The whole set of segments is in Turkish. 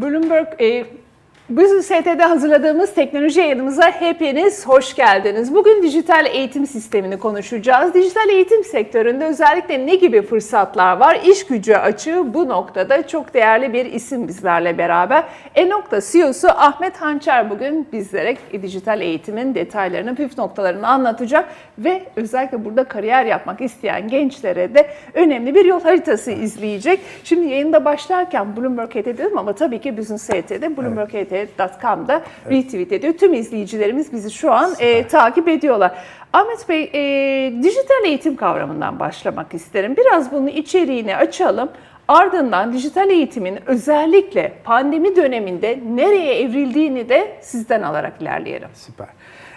Bloomberg e, Business ST'de hazırladığımız teknoloji yayınımıza hepiniz hoş geldiniz. Bugün dijital eğitim sistemini konuşacağız. Dijital eğitim sektöründe özellikle ne gibi fırsatlar var? İş gücü açığı bu noktada çok değerli bir isim bizlerle beraber. E-Nokta CEO'su Ahmet Hançer bugün bizlere dijital eğitimin detaylarını, püf noktalarını anlatacak ve özellikle burada kariyer yapmak isteyen gençlere de önemli bir yol haritası izleyecek. Şimdi yayında başlarken Bloomberg HT dedim ama tabii ki Business HT'de Bloomberg HT.com'da retweet ediyor. Tüm izleyicilerimiz bizi şu an e, takip ediyorlar. Ahmet Bey, e, dijital eğitim kavramından başlamak isterim. Biraz bunun içeriğini açalım. Ardından dijital eğitimin özellikle pandemi döneminde nereye evrildiğini de sizden alarak ilerleyelim. Süper.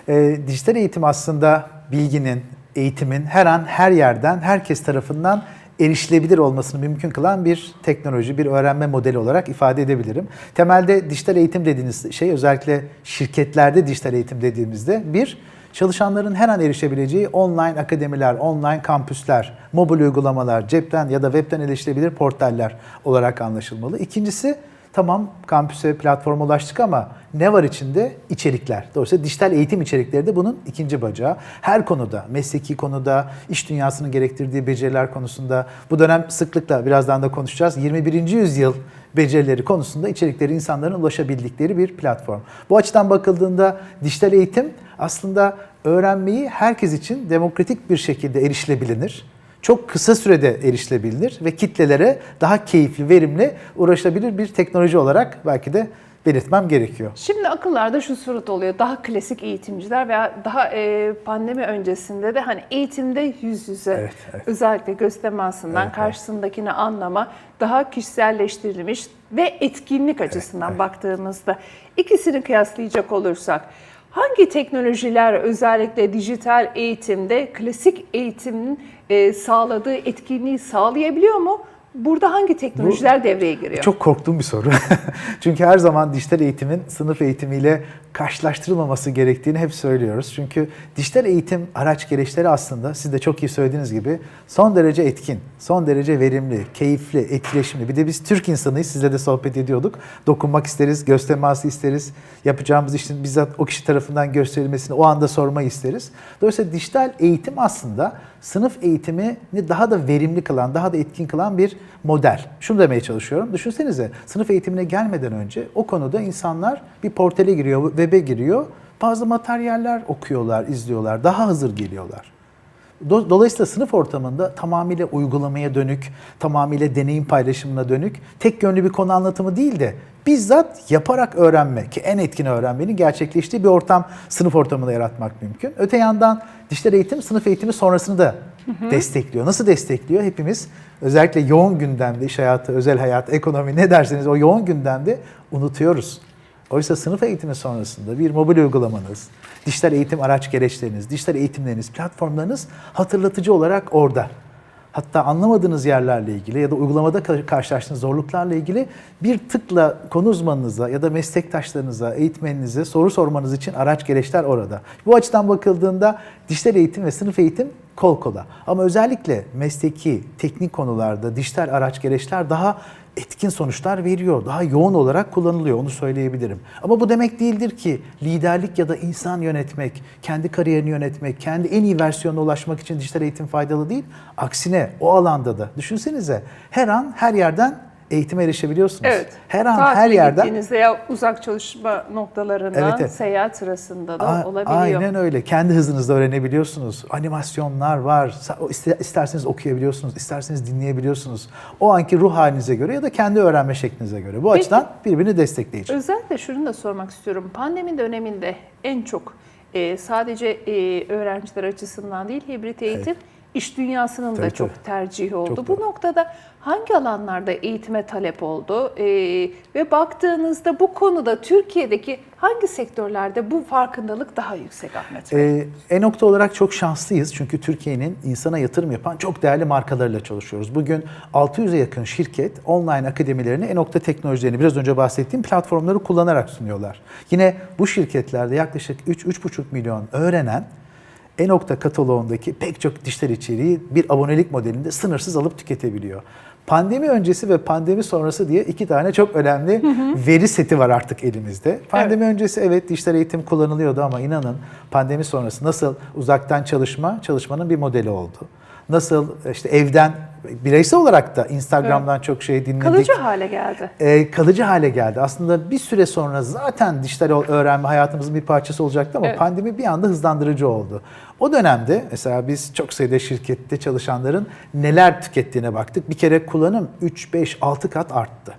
Ee, dijital eğitim aslında bilginin, eğitimin her an her yerden, herkes tarafından erişilebilir olmasını mümkün kılan bir teknoloji, bir öğrenme modeli olarak ifade edebilirim. Temelde dijital eğitim dediğiniz şey özellikle şirketlerde dijital eğitim dediğimizde bir, çalışanların her an erişebileceği online akademiler, online kampüsler, mobil uygulamalar, cepten ya da webten erişilebilir portaller olarak anlaşılmalı. İkincisi, Tamam kampüse, platforma ulaştık ama ne var içinde? İçerikler. Dolayısıyla dijital eğitim içerikleri de bunun ikinci bacağı. Her konuda, mesleki konuda, iş dünyasının gerektirdiği beceriler konusunda, bu dönem sıklıkla birazdan da konuşacağız. 21. yüzyıl becerileri konusunda içerikleri insanların ulaşabildikleri bir platform. Bu açıdan bakıldığında dijital eğitim aslında öğrenmeyi herkes için demokratik bir şekilde erişilebilir çok kısa sürede erişilebilir ve kitlelere daha keyifli, verimli uğraşılabilir bir teknoloji olarak belki de belirtmem gerekiyor. Şimdi akıllarda şu soru oluyor. Daha klasik eğitimciler veya daha e, pandemi öncesinde de hani eğitimde yüz yüze Evet, evet. özellikle göz temasından Evet, evet. karşısındakini anlama daha kişiselleştirilmiş ve etkinlik açısından baktığımızda ikisini kıyaslayacak olursak hangi teknolojiler özellikle dijital eğitimde klasik eğitimin e, sağladığı etkinliği sağlayabiliyor mu? Burada hangi teknolojiler devreye giriyor? Çok korktuğum bir soru. Çünkü her zaman dijital eğitimin sınıf eğitimiyle karşılaştırılmaması gerektiğini hep söylüyoruz. Çünkü dijital eğitim araç gereçleri aslında siz de çok iyi söylediğiniz gibi son derece etkin, son derece verimli, keyifli, etkileşimli. Bir de biz Türk insanıyız. Sizle de sohbet ediyorduk. Dokunmak isteriz, göz isteriz. Yapacağımız işin bizzat o kişi tarafından gösterilmesini o anda sormayı isteriz. Dolayısıyla dijital eğitim aslında sınıf eğitimini daha da verimli kılan, daha da etkin kılan bir model. Şunu demeye çalışıyorum. Düşünsenize sınıf eğitimine gelmeden önce o konuda insanlar bir portale giriyor, web'e giriyor. Bazı materyaller okuyorlar, izliyorlar. Daha hazır geliyorlar. Do- Dolayısıyla sınıf ortamında tamamıyla uygulamaya dönük, tamamıyla deneyim paylaşımına dönük, tek yönlü bir konu anlatımı değil de bizzat yaparak öğrenme ki en etkin öğrenmenin gerçekleştiği bir ortam sınıf ortamında yaratmak mümkün. Öte yandan dijital eğitim sınıf eğitimi sonrasını da destekliyor. Nasıl destekliyor? Hepimiz özellikle yoğun gündemde iş hayatı, özel hayat, ekonomi ne derseniz o yoğun gündemde unutuyoruz. Oysa sınıf eğitimi sonrasında bir mobil uygulamanız, dijital eğitim araç gereçleriniz, dijital eğitimleriniz, platformlarınız hatırlatıcı olarak orada. Hatta anlamadığınız yerlerle ilgili ya da uygulamada ka- karşılaştığınız zorluklarla ilgili bir tıkla konu uzmanınıza ya da meslektaşlarınıza, eğitmeninize soru sormanız için araç gereçler orada. Bu açıdan bakıldığında dijital eğitim ve sınıf eğitim kol kola. Ama özellikle mesleki, teknik konularda dijital araç gereçler daha etkin sonuçlar veriyor. Daha yoğun olarak kullanılıyor onu söyleyebilirim. Ama bu demek değildir ki liderlik ya da insan yönetmek, kendi kariyerini yönetmek, kendi en iyi versiyonuna ulaşmak için dijital eğitim faydalı değil. Aksine o alanda da düşünsenize her an her yerden eğitime erişebiliyorsunuz. Evet. Her an Tatile her yerden gittiğinizde ya uzak çalışma noktalarından Evet, evet. seyahat sırasında da A- olabiliyor. Aynen öyle. Kendi hızınızda öğrenebiliyorsunuz. Animasyonlar var. İsterseniz okuyabiliyorsunuz, isterseniz dinleyebiliyorsunuz. O anki ruh halinize göre ya da kendi öğrenme şeklinize göre. Bu Peki. açıdan birbirini destekleyici. Özellikle şunu da sormak istiyorum. Pandemi döneminde en çok e, sadece e, öğrenciler açısından değil, hibrit eğitim iş dünyasının da Tabii, çok tabii. tercihi oldu. Çok Bu doğru. noktada hangi alanlarda eğitime talep oldu? E, ve baktığınızda bu konuda Türkiye'deki hangi sektörlerde bu farkındalık daha yüksek Ahmet Bey? Ee, E-nokta olarak çok şanslıyız çünkü Türkiye'nin insana yatırım yapan çok değerli markalarıyla çalışıyoruz. Bugün 600'e yakın şirket online akademilerini E-nokta teknolojilerini biraz önce bahsettiğim platformları kullanarak sunuyorlar. Yine bu şirketlerde yaklaşık 3-3,5 milyon öğrenen E-nokta kataloğundaki pek çok dijital içeriği bir abonelik modelinde sınırsız alıp tüketebiliyor. Pandemi öncesi ve pandemi sonrası diye iki tane çok önemli veri seti var artık elimizde. Pandemi öncesi evet dijital eğitim kullanılıyordu ama inanın pandemi sonrası nasıl uzaktan çalışma çalışmanın bir modeli oldu. Nasıl işte evden bireysel olarak da Instagram'dan çok şey dinledik. Kalıcı hale geldi. E, kalıcı hale geldi. Aslında bir süre sonra zaten dijital öğrenme hayatımızın bir parçası olacaktı ama Evet. pandemi bir anda hızlandırıcı oldu. O dönemde mesela biz çok sayıda şirkette çalışanların neler tükettiğine baktık. Bir kere kullanım 3, 5, 6 kat arttı.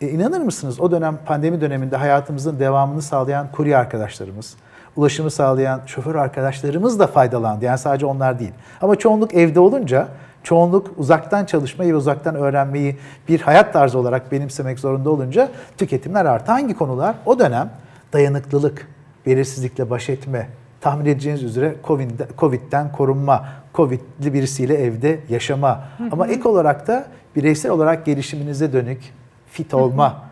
E, inanır mısınız o dönem pandemi döneminde hayatımızın devamını sağlayan kurye arkadaşlarımız, ulaşımı sağlayan şoför arkadaşlarımız da faydalandı. Yani sadece onlar değil. Ama çoğunluk evde olunca çoğunluk uzaktan çalışmayı ve uzaktan öğrenmeyi bir hayat tarzı olarak benimsemek zorunda olunca tüketimler arttı. Hangi konular? O dönem dayanıklılık, belirsizlikle baş etme, tahmin edeceğiniz üzere Covid'den, korunma, Covid'li birisiyle evde yaşama. Ama ek olarak da bireysel olarak gelişiminize dönük fit olma,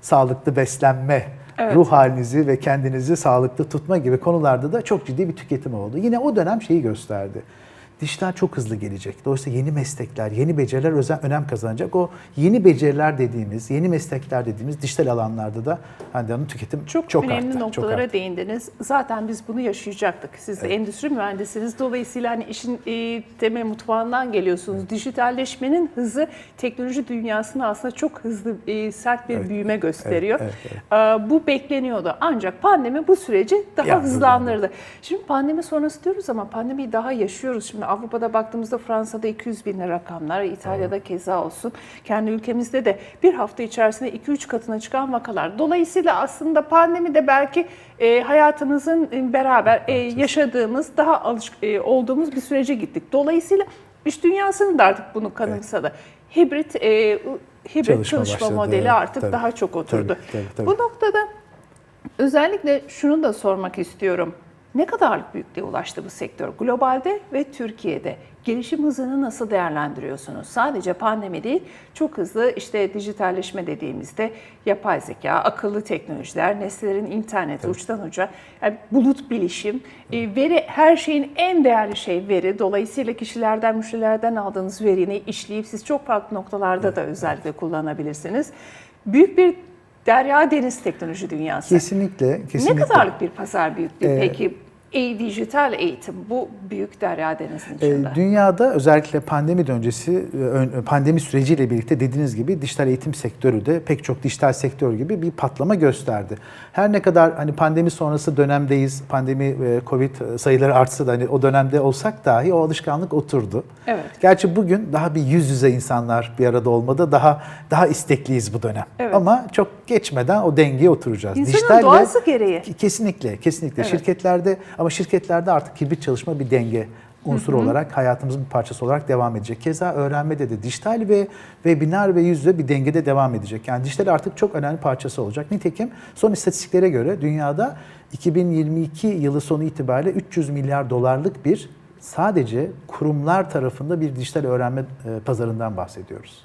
sağlıklı beslenme, Evet. ruh halinizi ve kendinizi sağlıklı tutma gibi konularda da çok ciddi bir tüketim oldu. Yine o dönem şeyi gösterdi. Dijital çok hızlı gelecek. Dolayısıyla yeni meslekler, yeni beceriler özen, önem kazanacak. O yeni beceriler dediğimiz, yeni meslekler dediğimiz dijital alanlarda da Hanım tüketim Çok, çok, önemli arttı. çok noktalara arttı. değindiniz. Zaten biz bunu yaşayacaktık. Siz de endüstri mühendisiniz. Dolayısıyla hani işin e, temel mutfağından geliyorsunuz. Dijitalleşmenin hızı teknoloji dünyasında aslında çok hızlı, e, sert bir Evet. büyüme gösteriyor. Evet, evet, Aa, Bu bekleniyordu. Ancak pandemi bu süreci daha Ya, hızlandırdı. Şimdi pandemi sonrası diyoruz ama pandemiyi daha yaşıyoruz. Şimdi Avrupa'da baktığımızda Fransa'da 200 bin rakamlar, İtalya'da keza olsun. Kendi ülkemizde de bir hafta içerisinde 2-3 katına çıkan vakalar. Dolayısıyla aslında pandemi de belki e, hayatımızın e, beraber e, yaşadığımız, daha alışık e, olduğumuz bir sürece gittik. Dolayısıyla iş dünyasının da artık bunu kanımsadı. Hibrit e, hibrit Çalışma çalışma, başladı, modeli evet, artık tabii. daha çok oturdu. Tabii, tabii, tabii. Bu noktada özellikle şunu da sormak istiyorum. Ne kadarlık büyüklüğe ulaştı bu sektör globalde ve Türkiye'de? Gelişim hızını nasıl değerlendiriyorsunuz? Sadece pandemi değil, çok hızlı işte dijitalleşme dediğimizde yapay zeka, akıllı teknolojiler, nesnelerin interneti uçtan uca, yani bulut bilişim, e, veri her şeyin en değerli şey veri. Dolayısıyla kişilerden, müşterilerden aldığınız verini işleyip siz çok farklı noktalarda da özellikle kullanabilirsiniz. Büyük bir derya deniz teknoloji dünyası. Kesinlikle, kesinlikle. Ne kadarlık bir pazar büyüklüğü Ee, peki? E, dijital eğitim bu büyük derya denizin Ee, içinde. Dünyada özellikle pandemi öncesi, e, ön- pandemi süreciyle birlikte dediğiniz gibi dijital eğitim sektörü de pek çok dijital sektör gibi bir patlama gösterdi. Her ne kadar hani pandemi sonrası dönemdeyiz, pandemi e, Covid sayıları artsa da hani o dönemde olsak dahi o alışkanlık oturdu. Evet. Gerçi bugün daha bir yüz yüze insanlar bir arada olmada daha daha istekliyiz bu dönem. Evet. Ama çok geçmeden o dengeye oturacağız. İnsanın Dijital doğası gereği. Kesinlikle, kesinlikle. Evet. Şirketlerde ama şirketlerde artık hibrit çalışma bir denge unsuru olarak hayatımızın bir parçası olarak devam edecek. Keza öğrenmede de dijital ve webinar ve yüz yüze bir dengede devam edecek. Yani dijital artık çok önemli parçası olacak. Nitekim son istatistiklere göre dünyada 2022 yılı sonu itibariyle 300 milyar dolarlık bir sadece kurumlar tarafında bir dijital öğrenme e, pazarından bahsediyoruz.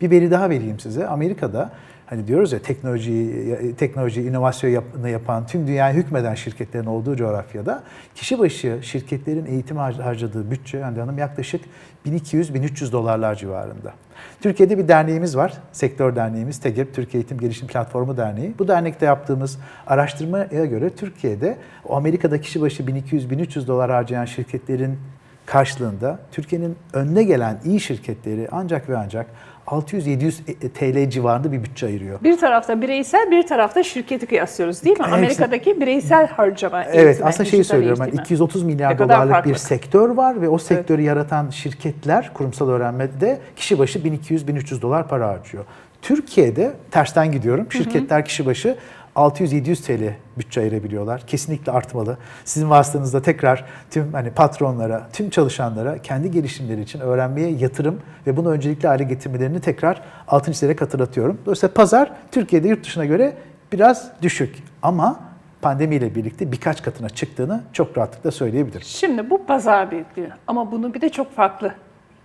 Bir veri daha vereyim size. Amerika'da hani diyoruz ya teknoloji, teknoloji inovasyonu yapan tüm dünyaya hükmeden şirketlerin olduğu coğrafyada kişi başı şirketlerin eğitim har- harcadığı bütçe Hande Hanım yaklaşık 1200-1300 dolarlar civarında. Türkiye'de bir derneğimiz var. Sektör derneğimiz TEGEP, Türkiye Eğitim Gelişim Platformu Derneği. Bu dernekte yaptığımız araştırmaya göre Türkiye'de Amerika'da kişi başı 1200-1300 dolar harcayan şirketlerin karşılığında Türkiye'nin önüne gelen iyi şirketleri ancak ve ancak 600-700 TL civarında bir bütçe ayırıyor. Bir tarafta bireysel, bir tarafta şirketi kıyaslıyoruz değil mi? Hepsi- Amerika'daki bireysel harcama Evet eğitime, aslında şeyi söylüyorum ben eğitime. 230 Ne milyar kadar dolarlık bir farklılık. sektör var ve o sektörü yaratan şirketler kurumsal öğrenmede kişi başı 1200-1300 dolar para harcıyor. Türkiye'de tersten gidiyorum. Şirketler kişi başı 600-700 TL bütçe ayırabiliyorlar. Kesinlikle artmalı. Sizin vasıtanızda tekrar tüm hani patronlara, tüm çalışanlara kendi gelişimleri için öğrenmeye yatırım ve bunu öncelikli hale getirmelerini tekrar altın çizerek hatırlatıyorum. Dolayısıyla pazar Türkiye'de yurt dışına göre biraz düşük ama pandemiyle birlikte birkaç katına çıktığını çok rahatlıkla söyleyebilirim. Şimdi bu pazar büyüklüğü ama bunun bir de çok farklı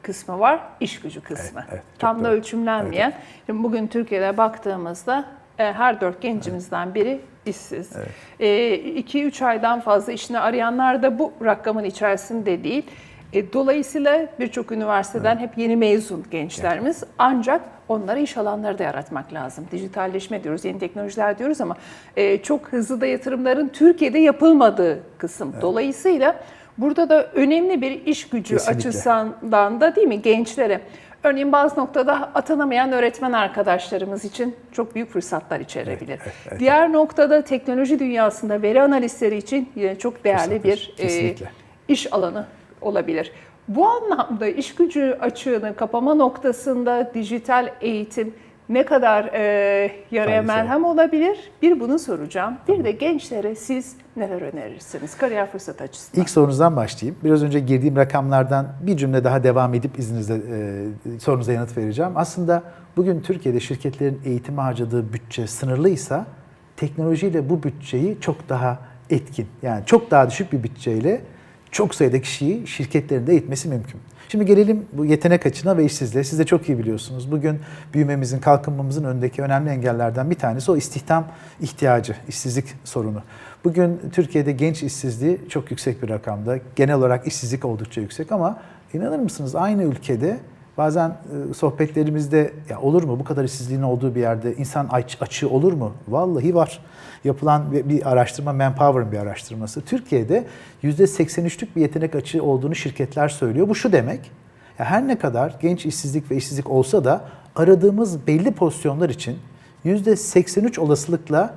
kısmı var, iş gücü kısmı. Evet, evet, Tam da doğru. ölçümlenmeyen. Şimdi bugün Türkiye'de baktığımızda her dört gencimizden biri işsiz. 2-3 aydan fazla işini arayanlar da bu rakamın içerisinde değil. E, dolayısıyla birçok üniversiteden hep yeni mezun gençlerimiz ancak onlara iş alanları da yaratmak lazım. Dijitalleşme diyoruz, yeni teknolojiler diyoruz ama e, çok hızlı da yatırımların Türkiye'de yapılmadığı kısım. Dolayısıyla burada da önemli bir iş gücü Kesinlikle. açısından da değil mi gençlere Örneğin bazı noktada atanamayan öğretmen arkadaşlarımız için çok büyük fırsatlar içerebilir. Evet, evet. Diğer noktada teknoloji dünyasında veri analistleri için yine çok değerli Fırsat, bir e, iş alanı olabilir. Bu anlamda iş gücü açığını kapama noktasında dijital eğitim ne kadar e, yaraya Faydası merhem olabilir? Bir bunu soracağım. Bir de gençlere siz neler önerirsiniz kariyer fırsatı açısından? İlk sorunuzdan başlayayım. Biraz önce girdiğim rakamlardan bir cümle daha devam edip izninizle e, sorunuza yanıt vereceğim. Aslında bugün Türkiye'de şirketlerin eğitime harcadığı bütçe sınırlıysa teknolojiyle bu bütçeyi çok daha etkin yani çok daha düşük bir bütçeyle çok sayıda kişiyi şirketlerinde eğitmesi mümkün. Şimdi gelelim bu yetenek açığına ve işsizliğe. Siz de çok iyi biliyorsunuz. Bugün büyümemizin, kalkınmamızın önündeki önemli engellerden bir tanesi o istihdam ihtiyacı, işsizlik sorunu. Bugün Türkiye'de genç işsizliği çok yüksek bir rakamda. Genel olarak işsizlik oldukça yüksek ama inanır mısınız aynı ülkede bazen e, sohbetlerimizde ya olur mu bu kadar işsizliğin olduğu bir yerde insan aç, açığı olur mu? Vallahi var. Yapılan bir, bir araştırma, Manpower'ın bir araştırması. Türkiye'de %83'lük bir yetenek açığı olduğunu şirketler söylüyor. Bu şu demek, ya her ne kadar genç işsizlik ve işsizlik olsa da aradığımız belli pozisyonlar için %83 olasılıkla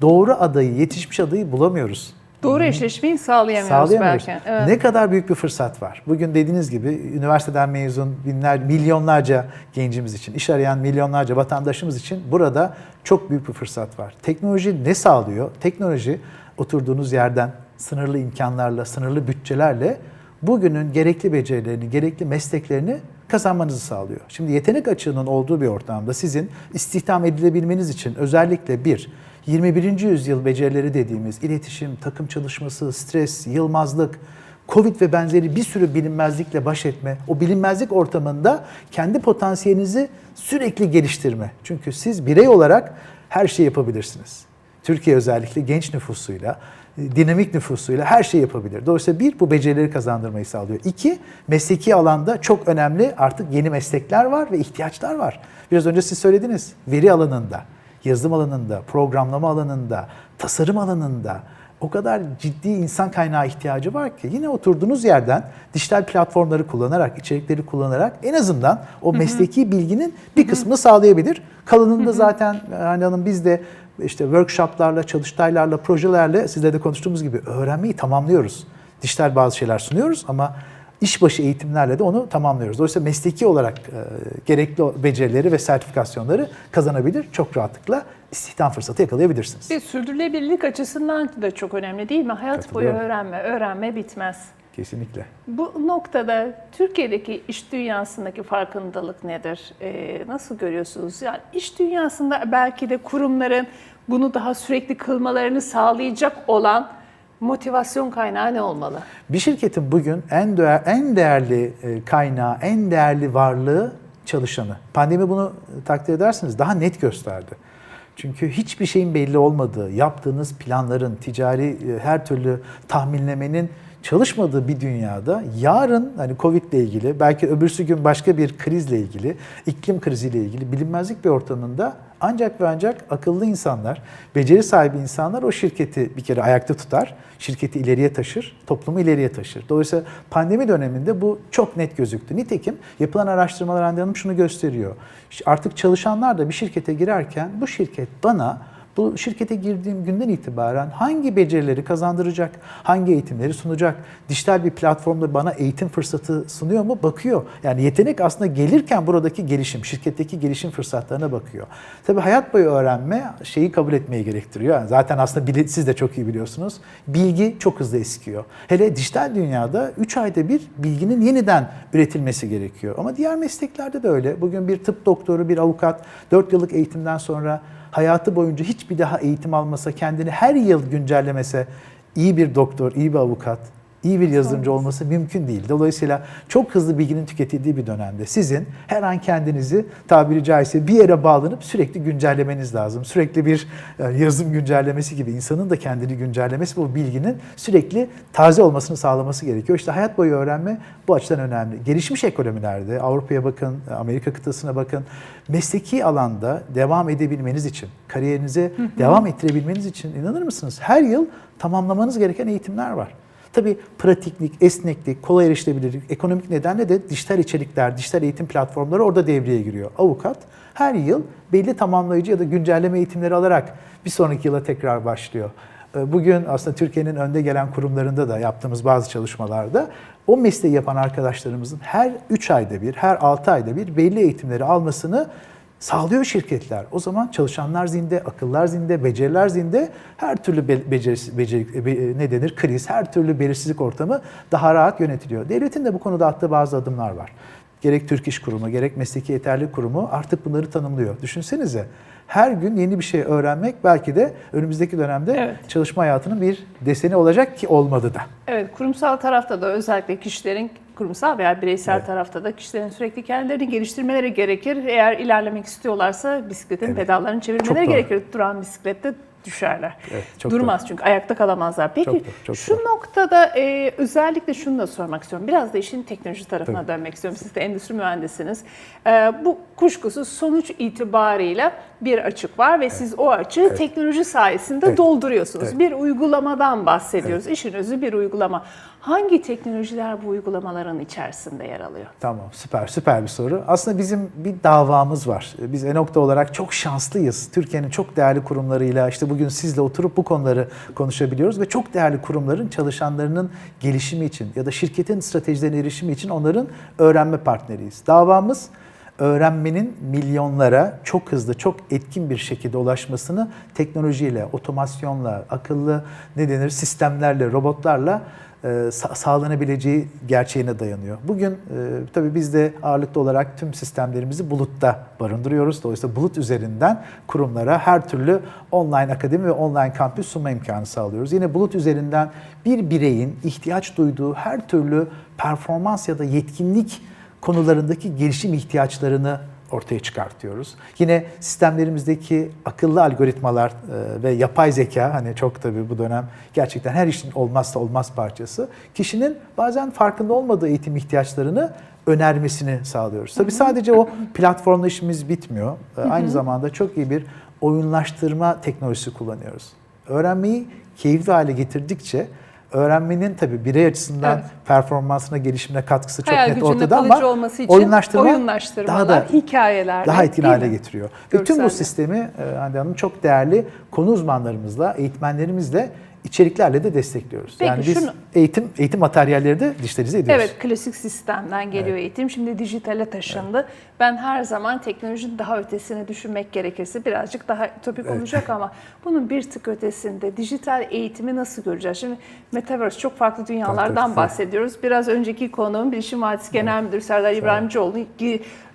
doğru adayı, yetişmiş adayı bulamıyoruz. Doğru eşleşmeyi sağlayamıyoruz, Sağlayamıyoruz. belki. Evet. Ne kadar büyük bir fırsat var. Bugün dediğiniz gibi üniversiteden mezun binler, milyonlarca gencimiz için, iş arayan milyonlarca vatandaşımız için burada çok büyük bir fırsat var. Teknoloji ne sağlıyor? Teknoloji oturduğunuz yerden sınırlı imkanlarla, sınırlı bütçelerle bugünün gerekli becerilerini, gerekli mesleklerini kazanmanızı sağlıyor. Şimdi yetenek açığının olduğu bir ortamda sizin istihdam edilebilmeniz için özellikle bir, 21. yüzyıl becerileri dediğimiz iletişim, takım çalışması, stres, yılmazlık, Covid ve benzeri bir sürü bilinmezlikle baş etme, o bilinmezlik ortamında kendi potansiyelinizi sürekli geliştirme. Çünkü siz birey olarak her şeyi yapabilirsiniz. Türkiye özellikle genç nüfusuyla, dinamik nüfusuyla her şeyi yapabilir. Dolayısıyla bir, bu becerileri kazandırmayı sağlıyor. İki, mesleki alanda çok önemli artık yeni meslekler var ve ihtiyaçlar var. Biraz önce siz söylediniz, veri alanında, yazılım alanında, programlama alanında, tasarım alanında o kadar ciddi insan kaynağı ihtiyacı var ki yine oturduğunuz yerden dijital platformları kullanarak, içerikleri kullanarak en azından o mesleki bilginin bir kısmını sağlayabilir. Kalanında zaten hani hanım biz de işte workshoplarla, çalıştaylarla, projelerle sizle de konuştuğumuz gibi öğrenmeyi tamamlıyoruz. Dijital bazı şeyler sunuyoruz ama işbaşı eğitimlerle de onu tamamlıyoruz. Dolayısıyla mesleki olarak e, gerekli becerileri ve sertifikasyonları kazanabilir. Çok rahatlıkla istihdam fırsatı yakalayabilirsiniz. Bir sürdürülebilirlik açısından da çok önemli değil mi? Hayat boyu öğrenme, öğrenme bitmez. Kesinlikle. Bu noktada Türkiye'deki iş dünyasındaki farkındalık nedir? Ee, nasıl görüyorsunuz? Yani iş dünyasında belki de kurumların bunu daha sürekli kılmalarını sağlayacak olan motivasyon kaynağı ne olmalı? Bir şirketin bugün en değer, en değerli e, kaynağı, en değerli varlığı çalışanı. Pandemi bunu e, takdir edersiniz daha net gösterdi. Çünkü hiçbir şeyin belli olmadığı, yaptığınız planların, ticari e, her türlü tahminlemenin çalışmadığı bir dünyada yarın hani Covid ile ilgili, belki öbürsü gün başka bir krizle ilgili, iklim kriziyle ilgili bilinmezlik bir ortamında ancak ve ancak akıllı insanlar, beceri sahibi insanlar o şirketi bir kere ayakta tutar, şirketi ileriye taşır, toplumu ileriye taşır. Dolayısıyla pandemi döneminde bu çok net gözüktü. Nitekim yapılan araştırmalar Hande Hanım şunu gösteriyor. Artık çalışanlar da bir şirkete girerken bu şirket bana bu şirkete girdiğim günden itibaren hangi becerileri kazandıracak, hangi eğitimleri sunacak, dijital bir platformda bana eğitim fırsatı sunuyor mu bakıyor. Yani yetenek aslında gelirken buradaki gelişim, şirketteki gelişim fırsatlarına bakıyor. Tabii hayat boyu öğrenme şeyi kabul etmeyi gerektiriyor. Yani zaten aslında siz de çok iyi biliyorsunuz. Bilgi çok hızlı eskiyor. Hele dijital dünyada 3 ayda bir bilginin yeniden üretilmesi gerekiyor. Ama diğer mesleklerde de öyle. Bugün bir tıp doktoru, bir avukat 4 yıllık eğitimden sonra hayatı boyunca hiçbir daha eğitim almasa, kendini her yıl güncellemese iyi bir doktor, iyi bir avukat, iyi bir yazılımcı olması mümkün değil. Dolayısıyla çok hızlı bilginin tüketildiği bir dönemde sizin her an kendinizi tabiri caizse bir yere bağlanıp sürekli güncellemeniz lazım. Sürekli bir e, yazım güncellemesi gibi insanın da kendini güncellemesi bu bilginin sürekli taze olmasını sağlaması gerekiyor. İşte hayat boyu öğrenme bu açıdan önemli. Gelişmiş ekonomilerde Avrupa'ya bakın, Amerika kıtasına bakın. Mesleki alanda devam edebilmeniz için, kariyerinize devam ettirebilmeniz için inanır mısınız? Her yıl tamamlamanız gereken eğitimler var. Tabii pratiklik, esneklik, kolay erişilebilirlik, ekonomik nedenle de dijital içerikler, dijital eğitim platformları orada devreye giriyor. Avukat her yıl belli tamamlayıcı ya da güncelleme eğitimleri alarak bir sonraki yıla tekrar başlıyor. Ee, Bugün aslında Türkiye'nin önde gelen kurumlarında da yaptığımız bazı çalışmalarda o mesleği yapan arkadaşlarımızın her 3 ayda bir, her 6 ayda bir belli eğitimleri almasını sağlıyor şirketler. O zaman çalışanlar zinde, akıllar zinde, beceriler zinde, her türlü be- becerisi, beceri, be- ne denir kriz, her türlü belirsizlik ortamı daha rahat yönetiliyor. Devletin de bu konuda attığı bazı adımlar var. Gerek Türk İş Kurumu, gerek Mesleki Yeterlilik Kurumu artık bunları tanımlıyor. Düşünsenize her gün yeni bir şey öğrenmek belki de önümüzdeki dönemde Evet. çalışma hayatının bir deseni olacak ki olmadı da. Evet, kurumsal tarafta da özellikle kişilerin kurumsal veya bireysel Evet. tarafta da kişilerin sürekli kendilerini geliştirmeleri gerekir. Eğer ilerlemek istiyorlarsa bisikletin Evet. pedallarını çevirmeleri doğru. gerekir. Duran bisiklette düşerler. Evet, çok Durmaz çünkü ayakta kalamazlar. Peki Çok doğru, çok şu doğru. noktada e, özellikle şunu da sormak istiyorum. Biraz da işin teknoloji tarafına Tabii. dönmek istiyorum. Siz de endüstri mühendisiniz. E, bu kuşkusuz sonuç itibarıyla bir açık var ve siz o açığı teknoloji sayesinde Evet. dolduruyorsunuz. Evet. Bir uygulamadan bahsediyoruz. İşin özü bir uygulama. Hangi teknolojiler bu uygulamaların içerisinde yer alıyor? Tamam süper süper bir soru. Aslında bizim bir davamız var. Biz Enokta olarak çok şanslıyız. Türkiye'nin çok değerli kurumlarıyla işte bugün sizle oturup bu konuları konuşabiliyoruz ve çok değerli kurumların çalışanlarının gelişimi için ya da şirketin stratejilerine erişimi için onların öğrenme partneriyiz. Davamız öğrenmenin milyonlara çok hızlı, çok etkin bir şekilde ulaşmasını teknolojiyle, otomasyonla, akıllı ne denir sistemlerle, robotlarla e, sa- sağlanabileceği gerçeğine dayanıyor. Bugün e, tabii biz de ağırlıklı olarak tüm sistemlerimizi bulutta barındırıyoruz. Dolayısıyla bulut üzerinden kurumlara her türlü online akademi ve online kampüs sunma imkanı sağlıyoruz. Yine bulut üzerinden bir bireyin ihtiyaç duyduğu her türlü performans ya da yetkinlik konularındaki gelişim ihtiyaçlarını ortaya çıkartıyoruz. Yine sistemlerimizdeki akıllı algoritmalar e, ve yapay zeka hani çok tabii bu dönem gerçekten her işin olmazsa olmaz parçası. Kişinin bazen farkında olmadığı eğitim ihtiyaçlarını önermesini sağlıyoruz. Tabii sadece o platformla işimiz bitmiyor. E, Aynı zamanda çok iyi bir oyunlaştırma teknolojisi kullanıyoruz. Öğrenmeyi keyifli hale getirdikçe öğrenmenin tabii birey açısından Evet. performansına, gelişimine katkısı çok Hayal net ortada ama olması için oyunlaştırma daha da hikayeler daha etkin hale getiriyor. Ve tüm bu sistemi e, Hande Hanım çok değerli konu uzmanlarımızla, eğitmenlerimizle, içeriklerle de destekliyoruz. Peki, yani biz şunu- eğitim eğitim materyalleri de dijitalize ediyoruz. Evet, klasik sistemden geliyor eğitim. Şimdi dijitale taşındı. Ben her zaman teknolojinin daha ötesini düşünmek gerekirse birazcık daha topik olacak ama bunun bir tık ötesinde dijital eğitimi nasıl göreceğiz? Şimdi Metaverse çok farklı dünyalardan tabii. bahsediyoruz. Biraz önceki konuğum Bilişim Vadisi Genel Müdürü Serdar İbrahimcioğlu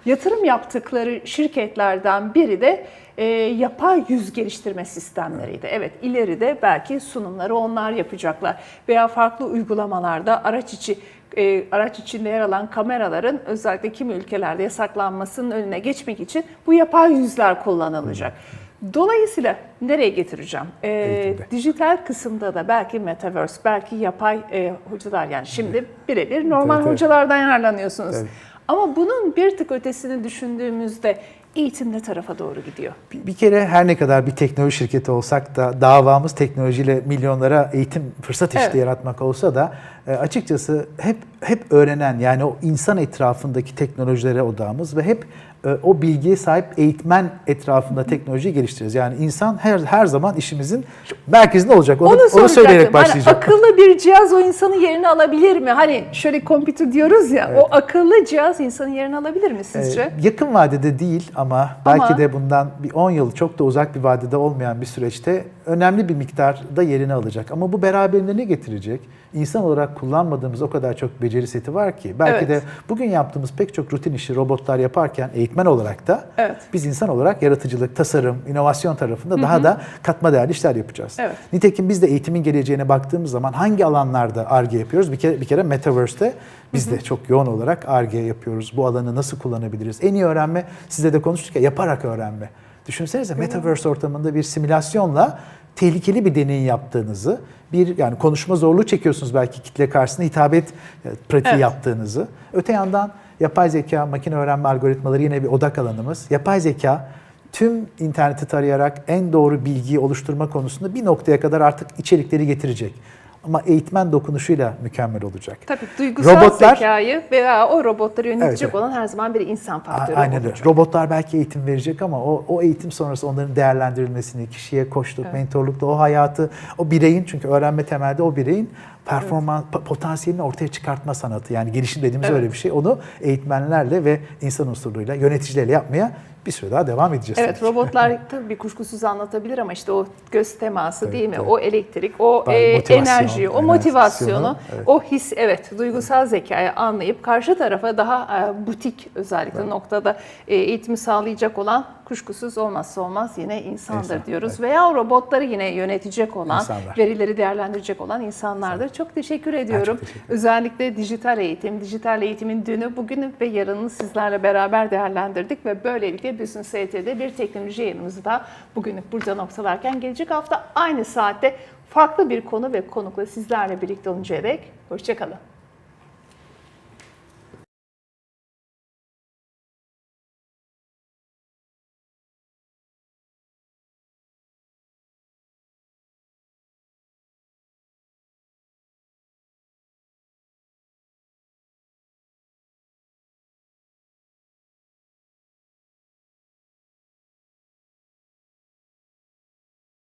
yatırım yaptıkları şirketlerden biri de e, yapay yüz geliştirme sistemleriydi. Evet ileride belki sunumları onlar yapacaklar veya farklı uygulamalarda araç içi e, araç içinde yer alan kameraların özellikle kimi ülkelerde yasaklanmasının önüne geçmek için bu yapay yüzler kullanılacak. Dolayısıyla nereye getireceğim? E, Eğitimde. dijital kısımda da belki metaverse, belki yapay e, hocalar yani şimdi birebir normal Evet, evet. hocalardan yararlanıyorsunuz. Evet. Ama bunun bir tık ötesini düşündüğümüzde eğitim ne tarafa doğru gidiyor? Bir, bir kere her ne kadar bir teknoloji şirketi olsak da davamız teknolojiyle milyonlara eğitim fırsat eşitliği Evet. yaratmak olsa da e, açıkçası hep hep öğrenen yani o insan etrafındaki teknolojilere odağımız ve hep o bilgiye sahip eğitmen etrafında teknolojiyi geliştireceğiz. Yani insan her her zaman işimizin merkezinde olacak. Onu, Onu, onu söyleyerek Hani başlayacağım. akıllı bir cihaz o insanın yerini alabilir mi? Hani şöyle computer diyoruz ya, o akıllı cihaz insanın yerini alabilir mi sizce? Ee, yakın vadede değil ama belki Ama- de bundan bir 10 yıl çok da uzak bir vadede olmayan bir süreçte önemli bir miktarda yerini alacak. Ama bu beraberinde ne getirecek? İnsan olarak kullanmadığımız o kadar çok beceri seti var ki. Belki Evet. de bugün yaptığımız pek çok rutin işi robotlar yaparken eğitmen olarak da Evet. biz insan olarak yaratıcılık, tasarım, inovasyon tarafında daha da katma değerli işler yapacağız. Evet. Nitekim biz de eğitimin geleceğine baktığımız zaman hangi alanlarda ARGE yapıyoruz? Bir kere, bir kere Metaverse'te biz de çok yoğun olarak ARGE yapıyoruz. Bu alanı nasıl kullanabiliriz? En iyi öğrenme, sizle de konuştuk ya, yaparak öğrenme. Düşünsenize Metaverse ortamında bir simülasyonla tehlikeli bir deney yaptığınızı, bir yani konuşma zorluğu çekiyorsunuz belki kitle karşısında hitabet e, pratiği Evet. yaptığınızı. Öte yandan yapay zeka, makine öğrenme algoritmaları yine bir odak alanımız. Yapay zeka tüm interneti tarayarak en doğru bilgiyi oluşturma konusunda bir noktaya kadar artık içerikleri getirecek. Ama eğitmen dokunuşuyla mükemmel olacak. Tabii duygusal Robotlar- zekayı veya o robotları yönetecek Evet, evet. olan her zaman bir insan faktörü Aynen öyle. Robotlar belki eğitim verecek ama o, o eğitim sonrası onların değerlendirilmesini, kişiye koçluk, mentorlukta o hayatı, o bireyin çünkü öğrenme temelde o bireyin performans, pa- potansiyelini ortaya çıkartma sanatı. Yani gelişim dediğimiz Evet. öyle bir şey. Onu eğitmenlerle ve insan unsurlarıyla, yöneticilerle yapmaya bir süre daha devam edeceğiz. Evet tabii robotlar tabii kuşkusuz anlatabilir ama işte o göz teması Tabii, değil mi? tabii. O elektrik, o e, enerjiyi, o motivasyonu, evet. o his evet duygusal zekayı anlayıp karşı tarafa daha e, butik özellikle noktada e, eğitimi sağlayacak olan kuşkusuz olmazsa olmaz yine insandır İnsan, diyoruz. evet. Veya robotları yine yönetecek olan, İnsanlar. verileri değerlendirecek olan insanlardır. Çok teşekkür ediyorum. teşekkür ederim. Özellikle dijital eğitim, dijital eğitimin dünü, bugünü ve yarını sizlerle beraber değerlendirdik ve böylelikle Büsün ST'de bir teknoloji yayınımızı da bugünlük burada noktalarken gelecek hafta aynı saatte farklı bir konu ve konukla sizlerle birlikte oluncaya dek hoşçakalın.